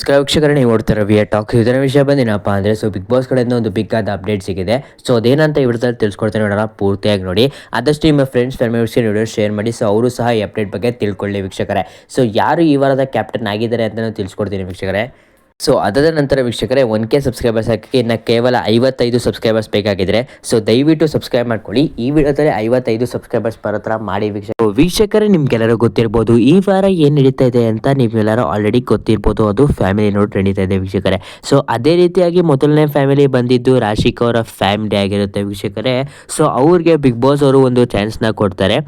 ನಮಸ್ಕಾರ ವೀಕ್ಷಕರೇ, ನೀವು ನೋಡ್ತಾರೆ ವಿಯ ಟಾಕ್ ಇದರ ವಿಷಯ ಬಂದಿನಪ್ಪ ಅಂದರೆ ಸೊ ಬಿಗ್ ಬಾಸ್ ಕಡೆಯಿಂದ ಒಂದು ಬಿಗ್ ಆದ ಅಪ್ಡೇಟ್ ಸಿಗಿದೆ. ಸೊ ಅದೇನಂತ ಈ ವಿಡಿಯೋದಲ್ಲಿ ತಿಳ್ಸ್ಕೊಡ್ತೀನಿ ನೋಡೋಣ ಪೂರ್ತಿಯಾಗಿ ನೋಡಿ. ಆದಷ್ಟು ನಿಮ್ಮ ಫ್ರೆಂಡ್ಸ್ ಫ್ಯಾಮಿಲಿಸ್ಗೆ ವಿಡಿಯೋ ಶೇರ್ ಮಾಡಿ ಸೊ ಅವರು ಸಹ ಈ ಅಪ್ಡೇಟ್ ಬಗ್ಗೆ ತಿಳ್ಕೊಳ್ಳಿ ವೀಕ್ಷಕರೇ. ಸೊ ಯಾರು ಈ ವಾರದ ಕ್ಯಾಪ್ಟನ್ ಆಗಿದ್ದಾರೆ ಅಂತ ನಾನು ತಿಳ್ಸ್ಕೊಡ್ತೀನಿ ವೀಕ್ಷಕರೇ. ಸೊ ಅದಾದ ನಂತರ ವೀಕ್ಷಕರೇ ಒನ್ ಕೆ ಸಬ್ಸ್ಕ್ರೈಬರ್ಸ್ ಹಾಕಿ ಇನ್ನು ಕೇವಲ ಐವತ್ತೈದು ಸಬ್ಸ್ಕ್ರೈಬರ್ಸ್ ಬೇಕಾಗಿದ್ರೆ ಸೊ ದಯವಿಟ್ಟು ಸಬ್ಸ್ಕ್ರೈಬ್ ಮಾಡ್ಕೊಳ್ಳಿ. ಈ ವಿಡಿಯೋದಲ್ಲಿ ಐವತ್ತೈದು ಸಬ್ಸ್ಕ್ರೈಬರ್ಸ್ ಬರೋ ಥರ ಮಾಡಿ ವೀಕ್ಷಕ ವೀಕ್ಷಕರೇ, ನಿಮ್ಗೆಲ್ಲರೂ ಗೊತ್ತಿರ್ಬೋದು, ಈ ವಾರ ಏನು ನಡೀತಾ ಇದೆ ಅಂತ ನೀವೆಲ್ಲರೂ ಆಲ್ರೆಡಿ ಗೊತ್ತಿರ್ಬೋದು. ಅದು ಫ್ಯಾಮಿಲಿ ನೋಟ್ ನಡೀತಾ ಇದೆ ವೀಕ್ಷಕರೇ. ಸೊ ಅದೇ ರೀತಿಯಾಗಿ ಮೊದಲನೇ ಫ್ಯಾಮಿಲಿ ಬಂದಿದ್ದು ರಾಶಿಕ್ ಅವರ ಫ್ಯಾಮಿಲಿ ಆಗಿರುತ್ತೆ ವೀಕ್ಷಕರೇ. ಸೊ ಅವ್ರಿಗೆ ಬಿಗ್ ಬಾಸ್ ಅವರು ಒಂದು ಚಾನ್ಸ್ನ ಕೊಡ್ತಾರೆ.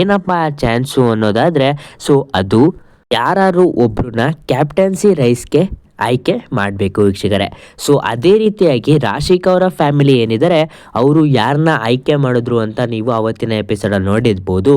ಏನಪ್ಪ ಆ ಚಾನ್ಸು ಅನ್ನೋದಾದರೆ ಸೊ ಅದು ಯಾರು ಒಬ್ರನ್ನ ಕ್ಯಾಪ್ಟನ್ಸಿ ರೈಸ್ಗೆ ಆಯ್ಕೆ ಮಾಡಬೇಕು ವೀಕ್ಷಕರೇ. ಸೊ ಅದೇ ರೀತಿಯಾಗಿ ರಾಶಿಕ್ ಅವರ ಫ್ಯಾಮಿಲಿ ಏನಿದ್ದಾರೆ, ಅವರು ಯಾರನ್ನ ಆಯ್ಕೆ ಮಾಡಿದ್ರು ಅಂತ ನೀವು ಅವತ್ತಿನ ಎಪಿಸೋಡಲ್ಲಿ ನೋಡಿರ್ಬೋದು.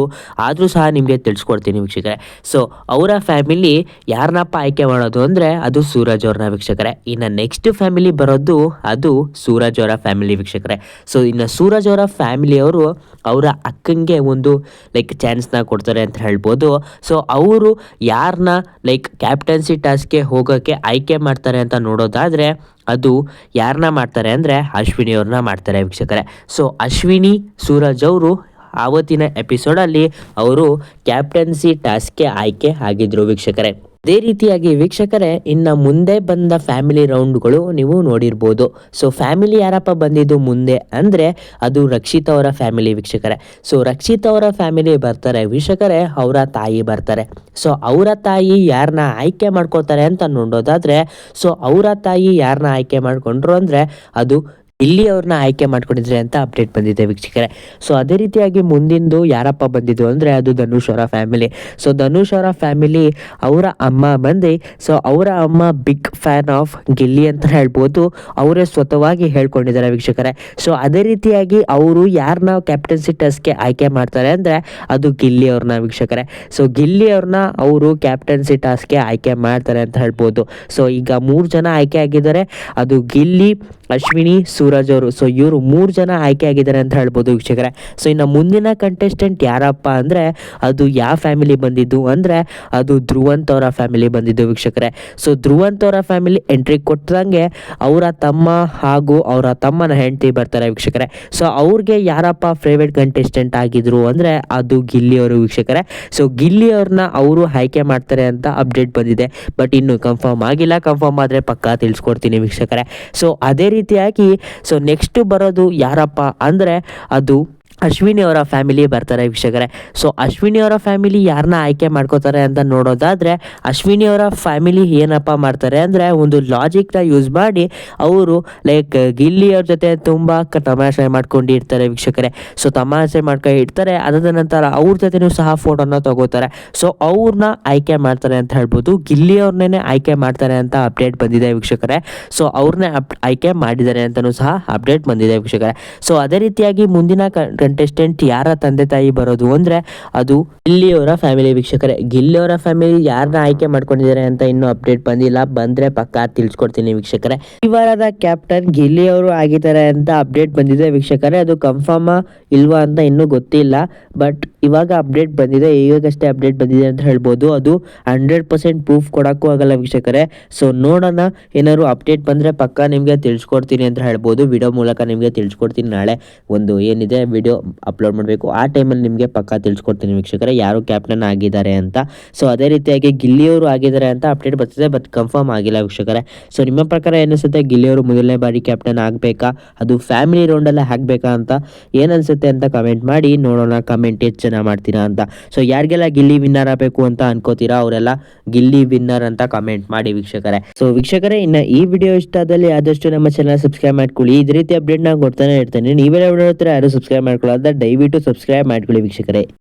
ಆದರೂ ಸಹ ನಿಮಗೆ ತಿಳಿಸ್ಕೊಡ್ತೀನಿ ವೀಕ್ಷಕರೇ. ಸೊ ಅವರ ಫ್ಯಾಮಿಲಿ ಯಾರನ್ನಪ್ಪ ಆಯ್ಕೆ ಮಾಡೋದು ಅಂದರೆ, ಅದು ಸೂರಜ್ ಅವ್ರನ್ನ ವೀಕ್ಷಕರೇ. ಇನ್ನು ನೆಕ್ಸ್ಟ್ ಫ್ಯಾಮಿಲಿ ಬರೋದು, ಅದು ಸೂರಜ್ ಅವರ ಫ್ಯಾಮಿಲಿ ವೀಕ್ಷಕರೇ. ಸೊ ಇನ್ನು ಸೂರಜ್ ಅವರ ಫ್ಯಾಮಿಲಿಯವರು ಅವರ ಅಕ್ಕಂಗೆ ಒಂದು ಲೈಕ್ ಚಾನ್ಸ್ನ ಕೊಡ್ತಾರೆ ಅಂತ ಹೇಳ್ಬೋದು. ಸೊ ಅವರು ಯಾರನ್ನ ಲೈಕ್ ಕ್ಯಾಪ್ಟನ್ಸಿ ಟಾಸ್ಕ್ಗೆ ಹೋಗೋಕ್ಕೆ ಆಯ್ಕೆ ಮಾಡ್ತಾರೆ ಅಂತ ನೋಡೋದಾದರೆ ಅದು ಯಾರನ್ನ ಮಾಡ್ತಾರೆ ಅಂದರೆ ಅಶ್ವಿನಿ ಅವ್ರನ್ನ ಮಾಡ್ತಾರೆ ವೀಕ್ಷಕರೇ. ಸೊ ಅಶ್ವಿನಿ, ಸೂರಜ್ ಅವರು ಆವತ್ತಿನ ಎಪಿಸೋಡಲ್ಲಿ ಅವರು ಕ್ಯಾಪ್ಟನ್ಸಿ ಟಾಸ್ಕ್ಗೆ ಆಯ್ಕೆ ಆಗಿದ್ದರು ವೀಕ್ಷಕರೇ. ಅದೇ ರೀತಿಯಾಗಿ ವೀಕ್ಷಕರೇ, ಇನ್ನ ಮುಂದೆ ಬಂದ ಫ್ಯಾಮಿಲಿ ರೌಂಡ್ಗಳು ನೀವು ನೋಡಿರ್ಬೋದು. ಸೊ ಫ್ಯಾಮಿಲಿ ಯಾರಪ್ಪ ಬಂದಿದ್ದು ಮುಂದೆ ಅಂದ್ರೆ ಅದು ರಕ್ಷಿತ್ ಅವರ ಫ್ಯಾಮಿಲಿ ವೀಕ್ಷಕರೇ. ಸೊ ರಕ್ಷಿತ್ ಅವರ ಫ್ಯಾಮಿಲಿ ಬರ್ತಾರೆ, ವೀಕ್ಷಕರೇ, ಅವರ ತಾಯಿ ಬರ್ತಾರೆ. ಸೊ ಅವರ ತಾಯಿ ಯಾರನ್ನ ಆಯ್ಕೆ ಮಾಡ್ಕೊಳ್ತಾರೆ ಅಂತ ನೋಡೋದಾದ್ರೆ ಸೊ ಅವರ ತಾಯಿ ಯಾರನ್ನ ಆಯ್ಕೆ ಮಾಡ್ಕೊಂಡ್ರು ಅಂದ್ರೆ ಅದು ಇಲ್ಲಿ ಅವ್ರನ್ನ ಆಯ್ಕೆ ಮಾಡ್ಕೊಂಡಿದ್ರೆ ಅಂತ ಅಪ್ಡೇಟ್ ಬಂದಿದೆ ವೀಕ್ಷಕರೇ. ಸೊ ಅದೇ ರೀತಿಯಾಗಿ ಮುಂದಿಂದು ಯಾರಪ್ಪ ಬಂದಿದ್ದು ಅಂದರೆ ಅದು ಧನುಷ್ ಅವರ ಫ್ಯಾಮಿಲಿ ಸೊ ಧನುಷ್ ಅವರ ಫ್ಯಾಮಿಲಿ ಅವರ ಅಮ್ಮ ಬಂದು ಸೊ ಅವರ ಅಮ್ಮ ಬಿಗ್ ಫ್ಯಾನ್ ಆಫ್ ಗಿಲ್ಲಿ ಅಂತ ಹೇಳ್ಬೋದು, ಅವರೇ ಸ್ವತವಾಗಿ ಹೇಳ್ಕೊಂಡಿದ್ದಾರೆ ವೀಕ್ಷಕರೇ. ಸೊ ಅದೇ ರೀತಿಯಾಗಿ ಅವರು ಯಾರನ್ನ ಕ್ಯಾಪ್ಟನ್ಸಿ ಟಸ್ಗೆ ಆಯ್ಕೆ ಮಾಡ್ತಾರೆ ಅಂದರೆ ಅದು ಗಿಲ್ಲಿ ಅವ್ರನ್ನ ವೀಕ್ಷಕರೇ. ಸೊ ಗಿಲ್ಲಿ ಅವ್ರನ್ನ ಅವರು ಕ್ಯಾಪ್ಟನ್ಸಿ ಟಾಸ್ಕ್ಗೆ ಆಯ್ಕೆ ಮಾಡ್ತಾರೆ ಅಂತ ಹೇಳ್ಬೋದು. ಸೊ ಈಗ ಮೂರು ಜನ ಆಯ್ಕೆ ಆಗಿದ್ದಾರೆ. ಅದು ಗಿಲ್ಲಿ ಅಶ್ವಿನಿ, ಸೂರಜ್ ಅವರು. ಸೊ ಇವರು ಮೂರು ಜನ ಆಯ್ಕೆ ಆಗಿದ್ದಾರೆ ಅಂತ ಹೇಳ್ಬೋದು ವೀಕ್ಷಕರೇ. ಸೊ ಇನ್ನು ಮುಂದಿನ ಕಂಟೆಸ್ಟೆಂಟ್ ಯಾರಪ್ಪ ಅಂದರೆ, ಅದು ಯಾವ ಫ್ಯಾಮಿಲಿ ಬಂದಿದ್ದು ಅಂದರೆ, ಅದು ಧ್ರುವಂತ್ ಅವರ ಫ್ಯಾಮಿಲಿ ಬಂದಿದ್ದು ವೀಕ್ಷಕರೇ. ಸೊ ಧ್ರುವಂತ್ ಅವರ ಫ್ಯಾಮಿಲಿ ಎಂಟ್ರಿ ಕೊಟ್ಟದಂಗೆ ಅವರ ತಮ್ಮ ಹಾಗೂ ಅವರ ತಮ್ಮನ ಹೆಂಡತಿ ಬರ್ತಾರೆ ವೀಕ್ಷಕರೇ. ಸೊ ಅವ್ರಿಗೆ ಯಾರಪ್ಪ ಫೇವ್ರೇಟ್ ಕಂಟೆಸ್ಟೆಂಟ್ ಆಗಿದ್ರು ಅಂದರೆ, ಅದು ಗಿಲ್ಲಿ ಅವರು ವೀಕ್ಷಕರೇ. ಸೊ ಗಿಲ್ಲಿ ಅವ್ರನ್ನ ಅವರು ಆಯ್ಕೆ ಮಾಡ್ತಾರೆ ಅಂತ ಅಪ್ಡೇಟ್ ಬಂದಿದೆ. ಬಟ್ ಇನ್ನು ಕನ್ಫರ್ಮ್ ಆಗಿಲ್ಲ. ಕನ್ಫರ್ಮ್ ಆದರೆ ಪಕ್ಕಾ ತಿಳಿಸ್ಕೊಡ್ತೀನಿ ವೀಕ್ಷಕರೇ. ಸೊ ಅದೇ ರೀತಿಯಾಗಿ. ಸೊ ನೆಕ್ಸ್ಟ್ ಬರೋದು ಯಾರಪ್ಪ ಅಂದರೆ ಅದು ಅಶ್ವಿನಿ ಅವರ ಫ್ಯಾಮಿಲಿ ಬರ್ತಾರೆ ವೀಕ್ಷಕರೇ. ಸೊ ಅಶ್ವಿನಿ ಅವರ ಫ್ಯಾಮಿಲಿ ಯಾರನ್ನ ಆಯ್ಕೆ ಮಾಡ್ಕೋತಾರೆ ಅಂತ ನೋಡೋದಾದರೆ, ಅಶ್ವಿನಿ ಅವರ ಫ್ಯಾಮಿಲಿ ಏನಪ್ಪ ಮಾಡ್ತಾರೆ ಅಂದರೆ, ಒಂದು ಲಾಜಿಕ್ನ ಯೂಸ್ ಮಾಡಿ ಅವರು ಲೈಕ್ ಗಿಲ್ಲಿ ಅವ್ರ ಜೊತೆ ತುಂಬ ತಮಾಷೆ ಮಾಡ್ಕೊಂಡಿರ್ತಾರೆ ವೀಕ್ಷಕರೇ. ಸೊ ತಮಾಷೆ ಮಾಡ್ಕೊಂಡು ಇರ್ತಾರೆ ಅದಾದ ನಂತರ ಅವ್ರ ಜೊತೆನೂ ಸಹ ಫೋಟೋನ ತಗೋತಾರೆ. ಸೊ ಅವ್ರನ್ನ ಆಯ್ಕೆ ಮಾಡ್ತಾರೆ ಅಂತ ಹೇಳ್ಬೋದು. ಗಿಲ್ಲಿ ಅವ್ರನ್ನೇ ಆಯ್ಕೆ ಮಾಡ್ತಾರೆ ಅಂತ ಅಪ್ಡೇಟ್ ಬಂದಿದೆ ವೀಕ್ಷಕರೇ. ಸೊ ಅವ್ರನ್ನೇ ಆಯ್ಕೆ ಮಾಡಿದ್ದಾರೆ ಅಂತಲೂ ಸಹ ಅಪ್ಡೇಟ್ ಬಂದಿದೆ ವೀಕ್ಷಕರೇ. ಸೊ ಅದೇ ರೀತಿಯಾಗಿ ಮುಂದಿನ ಕಂಟೆಸ್ಟೆಂಟ್ ಯಾರ ತಂದೆ ತಾಯಿ ಬರೋದು ಅಂದರೆ ಅದು ಗಿಲ್ಲಿಯವರ ಫ್ಯಾಮಿಲಿ ವೀಕ್ಷಕರೇ. ಗಿಲ್ಲಿಯವರ ಫ್ಯಾಮಿಲಿ ಯಾರನ್ನ ಆಯ್ಕೆ ಮಾಡ್ಕೊಂಡಿದ್ದಾರೆ ಅಂತ ಇನ್ನೂ ಅಪ್ಡೇಟ್ ಬಂದಿಲ್ಲ. ಬಂದರೆ ಪಕ್ಕಾ ತಿಳಿಸ್ಕೊಡ್ತೀನಿ ವೀಕ್ಷಕರೇ. ಈ ಕ್ಯಾಪ್ಟನ್ ಗಿಲ್ಲಿಯವರು ಆಗಿದ್ದಾರೆ ಅಂತ ಅಪ್ಡೇಟ್ ಬಂದಿದೆ ವೀಕ್ಷಕರೇ. ಅದು ಕನ್ಫರ್ಮ್ ಇಲ್ವಾ ಅಂತ ಇನ್ನೂ ಗೊತ್ತಿಲ್ಲ. ಬಟ್ ಇವಾಗ ಅಪ್ಡೇಟ್ ಬಂದಿದೆ. ಈಗಷ್ಟೇ ಅಪ್ಡೇಟ್ ಬಂದಿದೆ ಅಂತ ಹೇಳ್ಬೋದು. ಅದು ಹಂಡ್ರೆಡ್ ಪರ್ಸೆಂಟ್ ಪ್ರೂಫ್ ಕೊಡೋಕ್ಕೂ ಆಗಲ್ಲ ವೀಕ್ಷಕರೇ. ಸೊ ನೋಡೋಣ. ಏನಾದ್ರು ಅಪ್ಡೇಟ್ ಬಂದರೆ ಪಕ್ಕ ನಿಮಗೆ ತಿಳಿಸ್ಕೊಡ್ತೀನಿ ಅಂತ ಹೇಳ್ಬೋದು. ವಿಡಿಯೋ ಮೂಲಕ ನಿಮಗೆ ತಿಳಿಸ್ಕೊಡ್ತೀನಿ ನಾಳೆ ಒಂದು ಏನಿದೆ ವಿಡಿಯೋ ಅಪ್ಲೋಡ್ ಮಾಡಬೇಕು. ಆ ಟೈಮಲ್ಲಿ ನಿಮಗೆ ಪಕ್ಕ ತಿಳಿಸ್ಕೊಡ್ತೀನಿ ವೀಕ್ಷಕರೇ, ಯಾರು ಕ್ಯಾಪ್ಟನ್ ಆಗಿದ್ದಾರೆ ಅಂತ. ಸೊ ಅದೇ ರೀತಿಯಾಗಿ ಗಿಲ್ಲಿಯವರು ಆಗಿದ್ದಾರೆ ಅಂತ ಅಪ್ಡೇಟ್ ಬರ್ತಿದೆ ಬಟ್ ಕನ್ಫರ್ಮ್ ಆಗಿಲ್ಲ ವೀಕ್ಷಕರೇ. ಸೊ ನಿಮ್ಮ ಪ್ರಕಾರ ಏನಿಸುತ್ತೆ ಗಿಲ್ಲಿಯವರು ಮೊದಲನೇ ಬಾರಿ ಕ್ಯಾಪ್ಟನ್ ಆಗಬೇಕಾ? ಅದು ಫ್ಯಾಮಿಲಿ ರೌಂಡಲ್ಲೇ ಹಾಕಬೇಕಾ ಅಂತ ಏನಿಸುತ್ತೆ ಅಂತ ಕಮೆಂಟ್ ಮಾಡಿ ನೋಡೋಣ ಕಮೆಂಟ್ ಎಷ್ಟು ಜನ ಮಾಡ್ತೀರಾ ಅಂತ. ಸೊ ಯಾರಿಗೆಲ್ಲ ಗಿಲ್ಲಿ ವಿನ್ನರ್ ಆಗಬೇಕು ಅಂತ ಅನ್ಕೋತೀರಾ, ಅವರೆಲ್ಲ ಗಿಲ್ಲಿ ವಿನ್ನರ್ ಅಂತ ಕಮೆಂಟ್ ಮಾಡಿ ವೀಕ್ಷಕರೇ. ಸೊ ವೀಕ್ಷಕರೇ, ಇನ್ನು ಈ ವಿಡಿಯೋ ಇಷ್ಟ ಆದಲ್ಲಿ ಆದಷ್ಟು ನಮ್ಮ ಚಾನಲ್ ಸಬ್ಸ್ಕ್ರೈಬ್ ಮಾಡ್ಕೊಳ್ಳಿ. ಇದೇ ರೀತಿ ಅಪ್ಡೇಟ್ ನಾನು ಕೊಡ್ತಾನೆ ಇರ್ತೇನೆ. ನೀವೆಲ್ಲ ಯಾರು ಸಬ್ಸ್ಕ್ರೈಬ್ ಮಾಡ್ಕೊಳ್ಳೋದ ದಯವಿಟ್ಟು ಸಬ್ಸ್ಕ್ರೈಬ್ ಮಾಡ್ಕೊಳ್ಳಿ ವೀಕ್ಷಕರೇ.